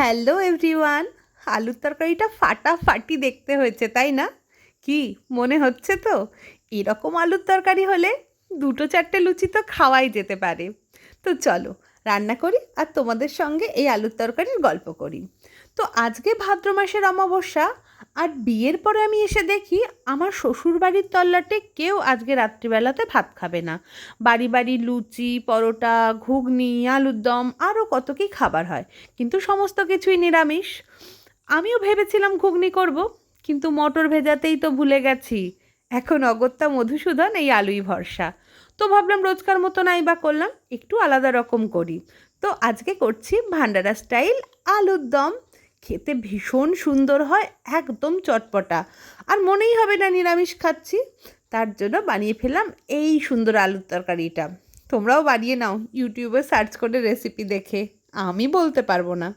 Hello everyone আলুর তরকারিটা ফাটাফাটি দেখতে হয়েছে, তাই না? কি, মনে হচ্ছে তো? এরকম আলুর তরকারি হলে দুটো চারটে লুচি তো খাওয়াই যেতে পারে। তো চলো, রান্না করি আর তোমাদের সঙ্গে এই আলুর তরকারির গল্প করি। তো আজকে ভাদ্র মাসের অমাবস্যা আর বিয়ের পরে আমি এসে দেখি আমার শ্বশুর বাড়ির তল্লাটে কেউ আজকে রাত্রিবেলাতে ভাত খাবে না। বাড়ি বাড়ি লুচি, পরোটা, ঘুগনি, আলুর দম, আরও কত কী খাবার হয়। কিন্তু সমস্ত কিছুই নিরামিষ। আমিও ভেবেছিলাম ঘুগনি করব, কিন্তু মটর ভেজাতেই তো ভুলে গেছি। এখন অগত্যা মধুসূদন এই আলুই ভরসা। তো ভাবলাম রোজকার মতো নাই বা করলাম, একটু আলাদা রকম করি। তো আজকে করছি ভান্ডারা স্টাইল আলুর দম। খেতে ভীষণ সুন্দর হয়, একদম চটপটা। আর মনেই হবে না নিরামিষ খাচ্ছি, তার জন্য বানিয়ে ফেলাম এই সুন্দর আলুর তরকারিটা। তোমরাও বানিয়ে নাও, ইউটিউবে সার্চ করে রেসিপি দেখে। আমি বলতে পারব না।